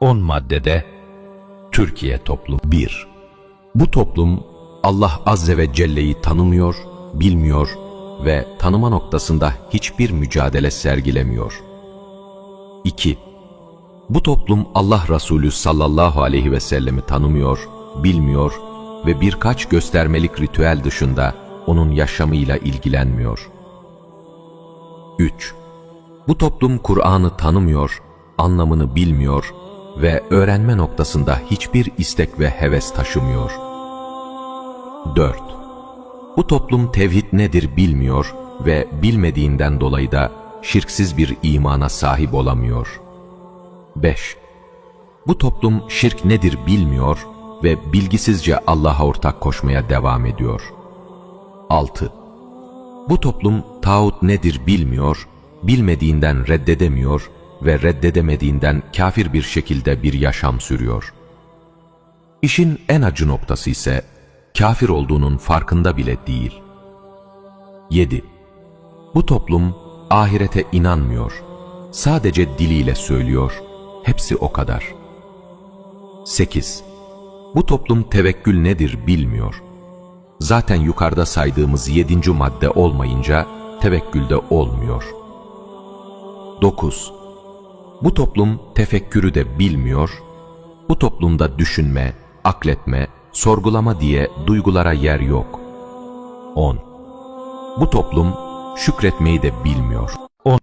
10 maddede Türkiye toplumu 1. Bu toplum Allah Azze ve Celle'yi tanımıyor, bilmiyor ve tanıma noktasında hiçbir mücadele sergilemiyor. 2. Bu toplum Allah Resulü sallallahu aleyhi ve sellemi tanımıyor, bilmiyor ve birkaç göstermelik ritüel dışında onun yaşamıyla ilgilenmiyor. 3. Bu toplum Kur'an'ı tanımıyor, anlamını bilmiyor ve öğrenme noktasında hiçbir istek ve heves taşımıyor. 4. Bu toplum tevhid nedir bilmiyor ve bilmediğinden dolayı da şirksiz bir imana sahip olamıyor. 5. Bu toplum şirk nedir bilmiyor ve bilgisizce Allah'a ortak koşmaya devam ediyor. 6. Bu toplum tağut nedir bilmiyor, bilmediğinden reddedemiyor ve reddedemediğinden kafir bir şekilde bir yaşam sürüyor. İşin en acı noktası ise kafir olduğunun farkında bile değil. 7. Bu toplum ahirete inanmıyor. Sadece diliyle söylüyor. Hepsi o kadar. 8. Bu toplum tevekkül nedir bilmiyor. Zaten yukarıda saydığımız yedinci madde olmayınca tevekkül de olmuyor. 9. Bu toplum tefekkürü de bilmiyor. Bu toplumda düşünme, akletme, sorgulama diye duygulara yer yok. 10. Bu toplum şükretmeyi de bilmiyor.